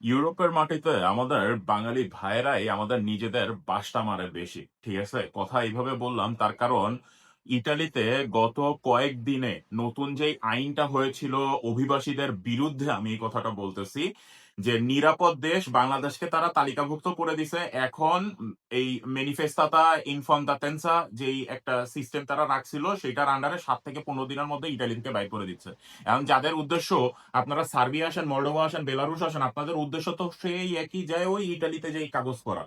ইউরোপের মাটিতে আমাদের বাঙালি ভাইয়েরাই আমাদের নিজেদের বাসটা মারে বেশি, ঠিক আছে? কথা এইভাবে বললাম, তার কারণ ইটালিতে গত কয়েকদিনে নতুন যে আইনটা হয়েছিল অভিবাসীদের বিরুদ্ধে আমি এই কথাটা বলতেছি যে নিরাপদ দেশ বাংলাদেশকে তারা তালিকাভুক্ত করে দিছে। এখন এই ম্যানিফেস্তাতা ইনফন্তাতেন্সা যেই একটা সিস্টেম তারা রাখছিল সেটার আন্ডারে সাত থেকে পনেরো দিনের মধ্যে ইটালি থেকে বাইর করে দিচ্ছে। এখন যাদের উদ্দেশ্য, আপনারা সার্বিয়া আসেন, মল্ডোভা আসেন, বেলারুশ আসেন, আপনাদের উদ্দেশ্য তো সেই একই যায় ওই ইটালিতে যেই কাগজ করা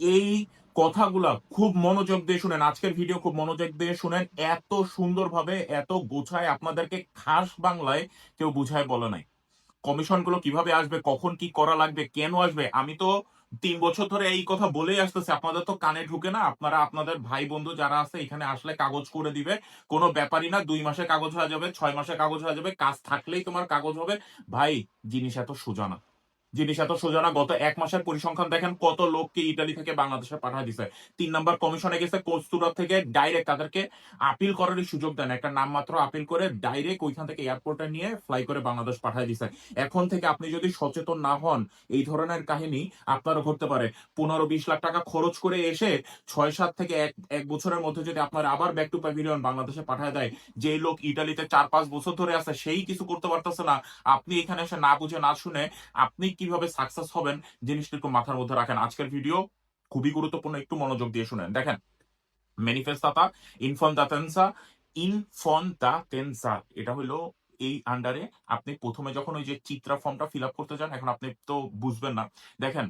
এই কথাগুলা খুব মনোযোগ দিয়ে শুনেন, আজকের ভিডিও খুব মনোযোগ দিয়ে শুনেন। এত সুন্দরভাবে, এত গোছায় আপনাদেরকে খাস বাংলায় কেউ বুঝায় বলে নাই। কমিশনগুলো কীভাবে আসবে, কখন কি করা লাগবে, কেন আসবে? আমি তো তিন বছর ধরে এই কথা বলেই আসতেছে, আপনাদের তো কানে ঢুকে না? আপনারা, আপনাদের ভাই বন্ধু যারা আছে, এখানে আসলে কাগজ করে দিবে, কোনো ব্যাপারই না, দুই মাসে কাগজ হয়ে যাবে, ছয় মাসে কাগজ হয়ে যাবে, কাজ থাকলেই তোমার কাগজ হবে। ভাই, জিনিস এত সোজা না। জিনিস এত সোজা না, গত এক মাসের পরিসংখ্যান দেখেন কত লোককে ইটালি থেকে বাংলাদেশে পাঠিয়ে দিছে। তিন নম্বর কমিশনে গেছে কোস্তুরা থেকে ডাইরেক্ট তাদেরকে আপিল করারই সুযোগ দেন। একটা নামমাত্র আপিল করে ডাইরেক্ট ওইখান থেকে এয়ারপোর্টে নিয়ে ফ্লাই করে বাংলাদেশ পাঠিয়ে দিছে। এখন থেকে আপনি যদি সচেতন না হন, এই ধরনের কাহিনী আপনারও ঘটতে পারে। পনেরো বিশ লাখ টাকা খরচ করে এসে ছয় সাত থেকে এক এক বছরের মধ্যে যদি আপনার আবার ব্যাক টু প্যাভিলিয়ন বাংলাদেশে পাঠিয়ে দেয় যে লোক ইটালিতে চার পাঁচ বছর ধরে আছে, সেই কিছু করতে পারতেছে না। আপনি এখানে এসে না বুঝে না শুনে আপনি কীভাবে সাকসেস হবেন জিনিসটা একটু মাথার মধ্যে রাখেন। আজকের ভিডিও খুবই গুরুত্বপূর্ণ, একটু মনোযোগ দিয়ে শুনেন। দেখেন ম্যানিফেস্টাতা ইনফন্টাতেন্সা ইনফন্টাতেন্সা এটা হলো এই আন্ডারে আপনি প্রথমে যখন ওই যে চিত্রা ফর্মটা ফিল আপ করতে চান এখন আপনি তো বুঝবেন না। দেখেন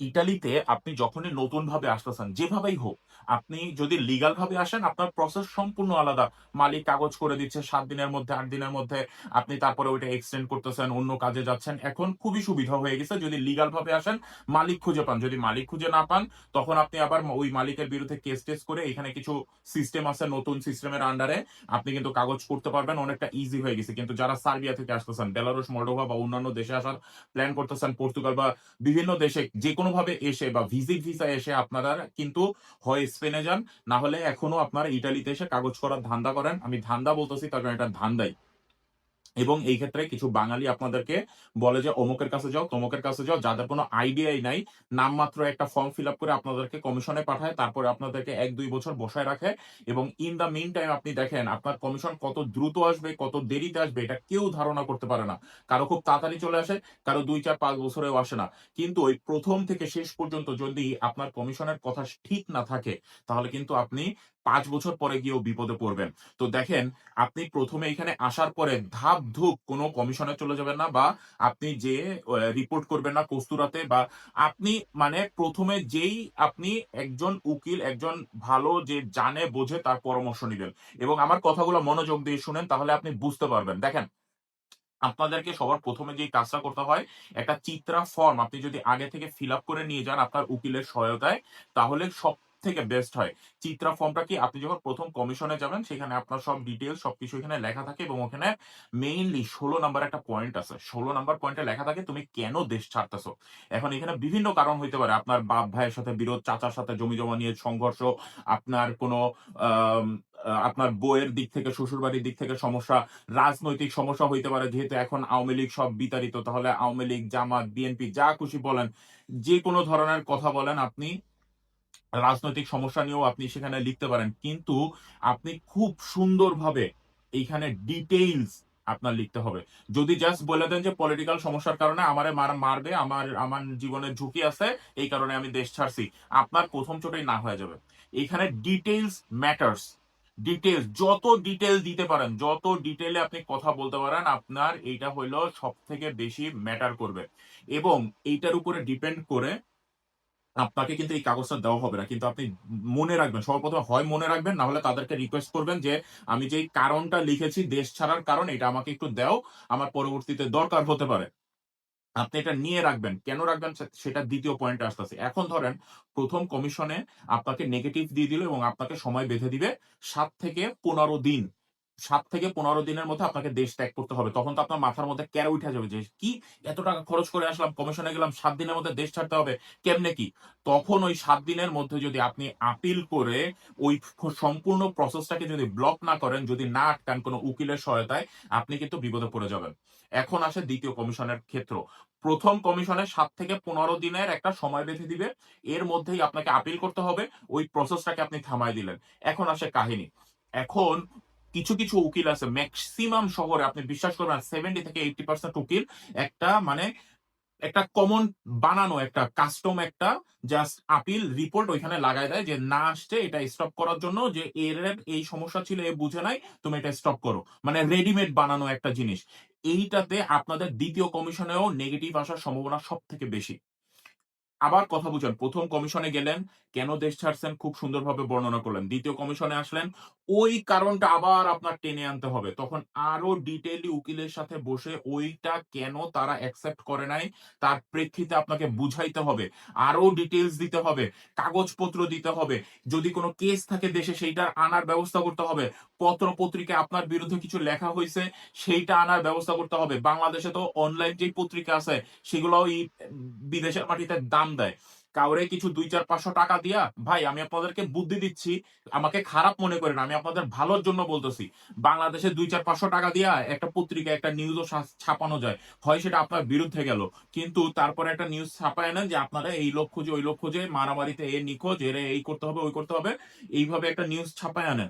ইটালিতে আপনি যখনই নতুন ভাবে আসতেছেন, যেভাবেই হোক, আপনি যদি লিগাল ভাবে আসেন, আপনার প্রসেস সম্পূর্ণ আলাদা। মালিক কাগজ করে দিচ্ছে, সাত দিনের মধ্যে, আট দিনের মধ্যে, আপনি তারপরে ওইটা এক্সটেন্ড করতেছেন, অন্য কাজে যাচ্ছেন। এখন খুবই সুবিধা হয়ে গেছে, যদি লিগাল ভাবে আসেন, মালিক খুঁজে পান। যদি মালিক খুঁজে না পান, তখন আপনি আবার ওই মালিকের বিরুদ্ধে কেস টেস করে এখানে কিছু সিস্টেম আছে নতুন সিস্টেমের আন্ডারে আপনি কিন্তু কাগজ করতে পারবেন, অনেকটা ইজি হয়ে গেছে। কিন্তু যারা সার্বিয়া থেকে আসতেছেন, বেলারুশ, মল্ডোভা বা অন্যান্য দেশে আসার প্ল্যান করতেছেন, পর্তুগাল বা বিভিন্ন দেশে যে কোনো ভাবে এসে বা ভিজিট ভিসা এসে আপনারা কিন্তু হয় স্পেনে যান না হলে এখনও আপনারা ইটালিতে এসে কাগজ করার ধান্দা করেন। আমি ধান্দা বলতেছি, তার কারণ এটা ধান্দাই। এবং এই ক্ষেত্রে কিছু বাঙালি আপনাদেরকে বলে যে, অমুকের কাছে যাও, তমুকের কাছে যাও যাদের কোনো আইডিয়াই নাই, নামমাত্র একটা ফর্ম ফিল করে আপনাদেরকে কমিশনে পাঠায়, তারপরে আপনাদেরকে এক, দুই বছর বসায় রাখে এবং ইন দ্য মিন টাইম আপনি দেখেন, আপনার কমিশন কত দ্রুত আসবে, কত দেরিতে আসবে, এটা কেউ ধারণা করতে পারে না। কারও খুব তাড়াতাড়ি চলে আসে, কারও দুই, চার, পাঁচ বছরেও আসে না। কিন্তু ওই প্রথম থেকে শেষ পর্যন্ত যদি আপনার কমিশনের কথা ঠিক না থাকে, তাহলে কিন্তু আপনি পাঁচ বছর পরে গিয়েও বিপদে পড়বেন। তো দেখেন, আপনি প্রথমে এখানে আসার পরে ধাপ ধুপ কোনো কমিশনে চলে যাবেন না বা আপনি যে রিপোর্ট করবেন না কস্তুরাতে বা আপনি মানে প্রথমে যেই আপনি একজন উকিল, একজন ভালো যে জানে, বোঝে তার পরামর্শ নেবেন। এবং আমার কথাগুলো মনোযোগ দিয়ে শুনেন, তাহলে আপনি বুঝতে পারবেন। দেখেন, আপনাদেরকে সবার প্রথমে যে কাজটা করতে হয়, একটা চিত্রা ফর্ম আপনি যদি আগে থেকে ফিল করে নিয়ে যান আপনার উকিলের সহায়তায়, তাহলে সব থেকে বেস্ট হয়। চিত্রা ফর্মটা কি? আপনি যখন প্রথম কমিশনে যাবেন, সেখানে আপনার সব ডিটেলস সবকিছু এখানে লেখা থাকে এবং ওখানে মেইনলি ষোলো নাম্বার একটা পয়েন্ট আছে। ষোলো নাম্বার পয়েন্টে লেখা থাকে, তুমি কেন দেশ ছাড়তেছো? এখন এখানে বিভিন্ন কারণ হইতে পারে। আপনার বাপ ভাইয়ের সাথে বিরোধ, চাচার সাথে জমি জমা নিয়ে সংঘর্ষ, আপনার কোনো আপনার বইয়ের দিক থেকে, শ্বশুরবাড়ির দিক থেকে সমস্যা, রাজনৈতিক সমস্যা হইতে পারে। যেহেতু এখন আওয়ামী লীগ সব বিতাড়িত, তাহলে আওয়ামী লীগ, জামাত বিএনপি যা খুশি বলেন, যে কোনো ধরনের কথা বলেন আপনি রাজনৈতিক সমস্যা নিয়েও আপনি সেখানে লিখতে পারেন। কিন্তু আপনি খুব সুন্দরভাবে এইখানে ডিটেইলস আপনার লিখতে হবে। যদি জাস্ট বলে দেন যে পলিটিক্যাল সমস্যার কারণে আমারে মার, মারবে, আমার আমার জীবনের ঝুঁকি আছে, এই কারণে আমি দেশ ছাড়ছি। আপনার প্রথম চোটেই না হয়ে যাবে। এখানে ডিটেইলস ম্যাটার্স ডিটেলস যত ডিটেল দিতে পারেন, যত ডিটেলে আপনি কথা বলতে পারেন, আপনার এইটা হইল সব থেকে বেশি ম্যাটার করবে। এবং এইটার উপরে ডিপেন্ড করে আপনাকে কিন্তু এই কাগজটা দেওয়া হবে না। কিন্তু আপনি মনে রাখবেন, সর্বপ্রথম হয় মনে রাখবেন না হলে তাদেরকে রিকোয়েস্ট করবেন যে, আমি যে কারণটা লিখেছি দেশ ছাড়ার কারণ, এটা আমাকে একটু দাও, আমার পরবর্তীতে দরকার হতে পারে। আপনি এটা নিয়ে রাখবেন। কেন রাখবেন? সেটা দ্বিতীয় পয়েন্টে আসতেছে। এখন ধরেন, প্রথম কমিশনে আপনাকে নেগেটিভ দিয়ে দিল এবং আপনাকে সময় বেঁধে দিবে সাত থেকে পনেরো দিন। সাত থেকে পনেরো দিনের মধ্যে আপনাকে দেশ ত্যাগ করতে হবে। তখন তো আপনার মাথার মধ্যে ক্যারে উঠে যাবে যে, কি? এত টাকা খরচ করে আসলাম কমিশনে গেলাম, সাত দিনের মধ্যে দেশ ছাড়তে হবে, কেমনে কি? তখন ওই সাত দিনের মধ্যে যদি আপনি আপিল করে ওই সম্পূর্ণ প্রসেসটাকে যদি ব্লক না করেন, যদি না আটকান কোনো উকিলের সহায়তায়, আপনি কিন্তু বিপদে পড়ে যাবেন। এখন আসে দ্বিতীয় কমিশনের ক্ষেত্র। প্রথম কমিশনে সাত থেকে পনেরো দিনের একটা সময় বেঁধে দিবে। এর মধ্যেই আপনাকে আপিল করতে হবে, ওই প্রসেসটাকে আপনি থামাই দিলেন। এখন আসে কাহিনী। এখন কিছু কিছু উকিল আছে ম্যাক্সিমাম শহরে, আপনি বিশ্বাস করবেন সেভেন্টি থেকে এইটি পার্সেন্ট উকিল একটা মানে একটা কমন বানানো, একটা কাস্টম একটা জাস্ট আপিল রিপোর্ট ওইখানে লাগাই দেয় যে না আসছে, এটা স্টপ করার জন্য যে এর এই সমস্যা ছিল, এ বুঝে নাই, তুমি এটা স্টপ করো। মানে রেডিমেড বানানো একটা জিনিস। এইটাতে আপনাদের দ্বিতীয় কমিশনেও নেগেটিভ আসার সম্ভাবনা সব থেকে বেশি। আবার কথা বুঝেন। প্রথম কমিশনে গেলেন, কেন দেশ ছাড়ছেন খুব সুন্দরভাবে বর্ণনা করলেন। দ্বিতীয় কমিশনে আসলেন, ওই কারণটা আবার আপনার টেনে আনতে হবে। তখন আরও ডিটেইলি উকিলের সাথে বসে ওইটা কেন তারা অ্যাকসেপ্ট করে নাই, তার প্রেক্ষিতে আপনাকে বুঝাইতে হবে। আরও ডিটেলস দিতে হবে, কাগজপত্র দিতে হবে। যদি কোনো কেস থাকে দেশে, সেইটার আনার ব্যবস্থা করতে হবে। পত্র পত্রিকা আপনার বিরুদ্ধে কিছু লেখা হয়েছে সেইটা আনার ব্যবস্থা করতে হবে। বাংলাদেশে তো অনলাইন যে পত্রিকা আছে সেগুলো এই বিদেশের মাটিতে দাম দেয়। কাউরে কিছু দুই চার পাঁচশো টাকা দিয়া, ভাই, আমি আপনাদেরকে বুদ্ধি দিচ্ছি, আমাকে খারাপ মনে করেন, আমি আপনাদের ভালোর জন্য বলতেছি। বাংলাদেশে দুই চার পাঁচশো টাকা দিয়া একটা পত্রিকা, একটা নিউজও ছাপানো যায়। হয় সেটা আপনার বিরুদ্ধে গেল। কিন্তু তারপরে একটা নিউজ ছাপায় নেন যে, আপনারা এই লোক খুঁজে, ওই লোক খুঁজে, মারামারিতে এ নিখোঁজ, এর এই করতে হবে, ওই করতে হবে। এইভাবে একটা নিউজ ছাপায় আনেন।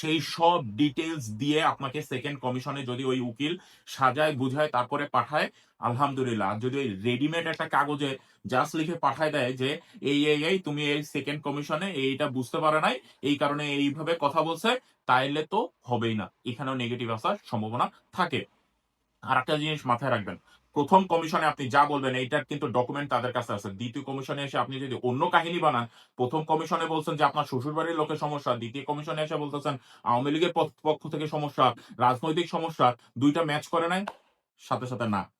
সেই সব ডিটেলস দিয়ে আপনাকে সেকেন্ড কমিশনে যদি ওই উকিল সাজায়, বুঝায়, তারপরে পাঠায়, আলহামদুলিল্লাহ। যদি ওই রেডিমেড একটা কাগজে জাস্ট লিখে পাঠায় দেয় যে, এই এই এই, তুমি এই সেকেন্ড কমিশনে এইটা বুঝতে পারে নাই, এই কারণে এইভাবে কথা বলছে, তাইলে তো হবেই না। এখানেও নেগেটিভ আসার সম্ভাবনা থাকে। আর একটা জিনিস মাথায় রাখবেন। প্রথম কমিশনে আপনি যা বলবেন, এইটার কিন্তু ডকুমেন্ট তাদের কাছে আছে। দ্বিতীয় কমিশনে এসে আপনি যদি অন্য কাহিনী বানান, প্রথম কমিশনে বলছেন যে আপনার শ্বশুরবাড়ির লোকের সমস্যা, দ্বিতীয় কমিশনে এসে বলতেছেন আওয়ামী লীগের পক্ষ- থেকে সমস্যা, রাজনৈতিক সমস্যা, দুইটা ম্যাচ করে নাই, সাথে সাথে না।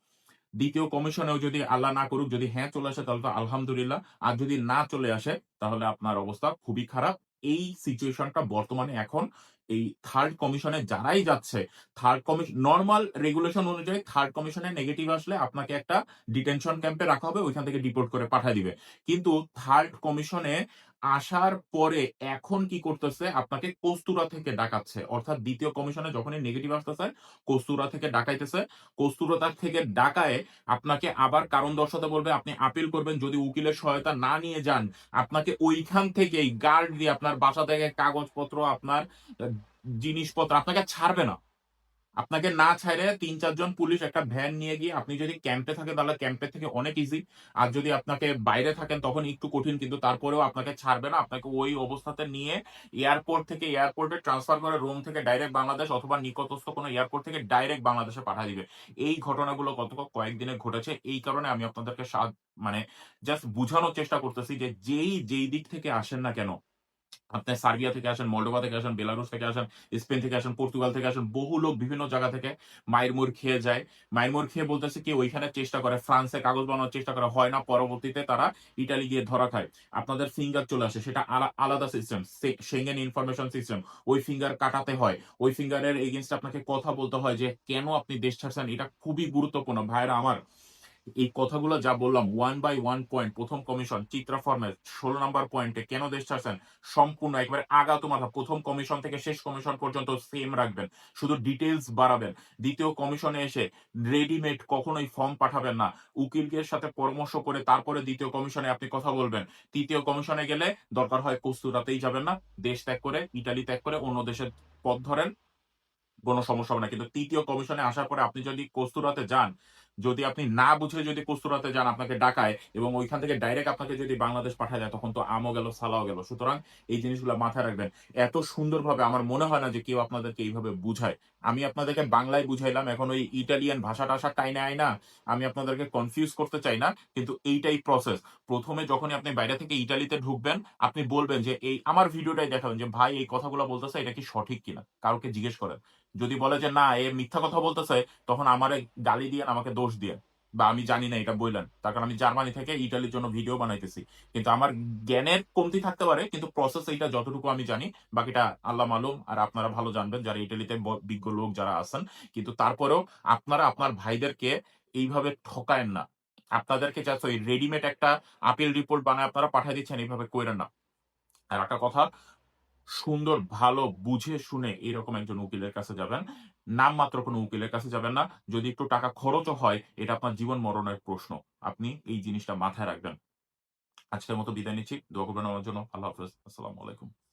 দ্বিতীয় কমিশনেও যদি আল্লাহ না করুক, যদি হ্যাঁ চলে আসে, তাহলে তো আলহামদুলিল্লাহ। আর যদি না চলে আসে, তাহলে আপনার অবস্থা খুবই খারাপ। এই সিচুয়েশনটা বর্তমানে এখন এই থার্ড কমিশনে যারাই যাচ্ছে থার্ড কমিশন নর্মাল রেগুলেশন অনুযায়ী থার্ড কমিশনে নেগেটিভ আসলে আপনাকে একটা ডিটেনশন ক্যাম্পে রাখা হবে, ওইখান থেকে ডিপোর্ট করে পাঠিয়ে দিবে। কিন্তু থার্ড কমিশনে আসার পরে এখন কি করতেছে? আপনাকে কস্তুরা থেকে ডাকাচ্ছে। অর্থাৎ দ্বিতীয় কমিশনে যখনই নেগেটিভ আসতেছে কস্তুরা থেকে ডাকাইতেছে। কস্তুরতা থেকে ডাকায় আপনাকে আবার কারণ দর্শাতে বলবে, আপনি আপিল করবেন, যদি উকিলের সহায়তা না নিয়ে যান, আপনাকে ওইখান থেকেই গার্ড দিয়ে আপনার বাসা থেকে কাগজপত্র, আপনার জিনিসপত্র আপনাকে ছাড়বে না। আপনাকে না ছাড়ে তিন, চারজন পুলিশ একটা ভ্যান নিয়ে গিয়ে আপনি যদি ক্যাম্পে থাকেন, তাহলে ক্যাম্পে থেকে অনেক ইজি আর যদি আপনাকে বাইরে থাকেন, তখন একটু কঠিন, কিন্তু তারপরেও আপনাকে ছাড়বে না। আপনাকে ওই অবস্থাতে নিয়ে এয়ারপোর্ট থেকে এয়ারপোর্টে ট্রান্সফার করে রোম থেকে ডাইরেক্ট বাংলাদেশ অথবা নিকটস্থ কোনো এয়ারপোর্ট থেকে ডাইরেক্ট বাংলাদেশে পাঠিয়ে দিবে। এই ঘটনাগুলো গত কয়েকদিনে ঘটেছে। এই কারণে আমি আপনাদেরকে মানে জাস্ট বুঝানোর চেষ্টা করতেছি যে যেই যেই দিক থেকে আসেন না কেন আপনি সার্বিয়া থেকে আসেন, মল্ডোভা থেকে আসেন বেলারুস থেকে আসেন, স্পেন থেকে আসেন, পর্তুগাল থেকে আসেন, বহু লোক বিভিন্ন জায়গা থেকে মায়ের মুর খেয়ে যায়। মায়ের মুর খেয়ে বলতেছে কি, ওইখানে চেষ্টা করে, ফ্রান্সে কাগজ বানানোর চেষ্টা করা, হয় না, পরবর্তীতে তারা ইটালি গিয়ে ধরা খায়। আপনাদের ফিঙ্গার চলে আসে, সেটা আলা- আলাদা সিস্টেম সেঙ্গেন ইনফরমেশন সিস্টেম ওই ফিঙ্গার কাটাতে হয়। ওই ফিঙ্গারের এগেনস্ট আপনাকে কথা বলতে হয় যে, কেন আপনি দেশ ছাড়ছেন? এটা খুবই গুরুত্বপূর্ণ ভাইরা আমার। এই কথাগুলো যা বললাম ওয়ান বাই ওয়ান পয়েন্ট প্রথম কমিশন চিত্রা ফর্মের ষোলো নম্বর পয়েন্টে কেন দেশ ছাড়ছেন? সম্পূর্ণ একবারে আগাত মাথা, প্রথম কমিশন থেকে শেষ কমিশন পর্যন্ত সেম রাখবেন, শুধু ডিটেলস বাড়াবেন। দ্বিতীয় কমিশনে এসে রেডিমেড কখনোই ফর্ম পাঠাবেন না। উকিলকের সাথে পরামর্শ করে তারপরে দ্বিতীয় কমিশনে আপনি কথা বলবেন। তৃতীয় কমিশনে গেলে দরকার হয় কস্তুরাতেই যাবেন না, দেশ ত্যাগ করে, ইটালি ত্যাগ করে অন্য দেশের পথ ধরেন, কোনো সমস্যা হবে না। কিন্তু তৃতীয় কমিশনে আসার পরে আপনি যদি কস্তুরাতে যান যদি আপনি না বুঝে যদি কস্তুরাতে যান আপনাকে ডাকায় এবং ওইখান থেকে ডাইরেক্ট আপনাকে যদি বাংলাদেশ পাঠায় যায় তখন তো আমও গেল, সালাও গেল। সুতরাং এই জিনিসগুলো মাথায় রাখবেন। এত সুন্দরভাবে আমার মনে হয় না যে কেউ আপনাদেরকে এইভাবে বুঝায়। আমি আপনাদেরকে বাংলায় বুঝাইলাম, এখন ওই ইটালিয়ান ভাষা টাষা টাইনে আয় না, আমি আপনাদেরকে কনফিউজ করতে চাই না, কিন্তু এইটাই প্রসেস প্রথমে যখনই আপনি বাইরে থেকে ইটালিতে ঢুকবেন, আপনি বলবেন যে, এই আমার ভিডিওটাই দেখাবেন যে, ভাই এই কথাগুলো বলতেছে, এটা কি সঠিক কিনা? কাউকে জিজ্ঞেস করেন। যদি বলে যে, না, এ মিথ্যা কথা বলতেছে, তখন আমারে গালি দিয়ে আমাকে দোষ দিয়ে। বা আমি জানি না এটা বললেন তার কারণ আমি জার্মানি থেকে ইটালির জন্য ভিডিও বানাইতেছি। কিন্তু আমার জ্ঞানের কমতি থাকতে পারে, কিন্তু প্রসেস এইটা যতটুকু আমি জানি, বাকিটা আল্লাহ মালুম। আর আপনারা ভালো জানবেন যারা ইটালিতে বিজ্ঞ লোক যারা আছেন। কিন্তু তারপরেও আপনারা আপনার ভাইদেরকে এইভাবে ঠকায়েন না। আপনাদেরকে জাস্ট ওই রেডিমেড একটা আপিল রিপোর্ট বানায় আপনারা পাঠিয়ে দিচ্ছেন, এইভাবে কইরেন না। আর একটা কথা সুন্দর, ভালো, বুঝে শুনে এরকম একজন উকিলের কাছে যাবেন। নাম মাত্র কোনো উকিলের কাছে যাবেন না। যদি একটু টাকা খরচও হয়, এটা আপনার জীবন মরণের প্রশ্ন। আপনি এই জিনিসটা মাথায় রাখবেন। আজকের মতো বিদায় নিচ্ছি। দোয়া করবেন আমার জন্য। আল্লাহ হাফিজ। আসসালামু আলাইকুম।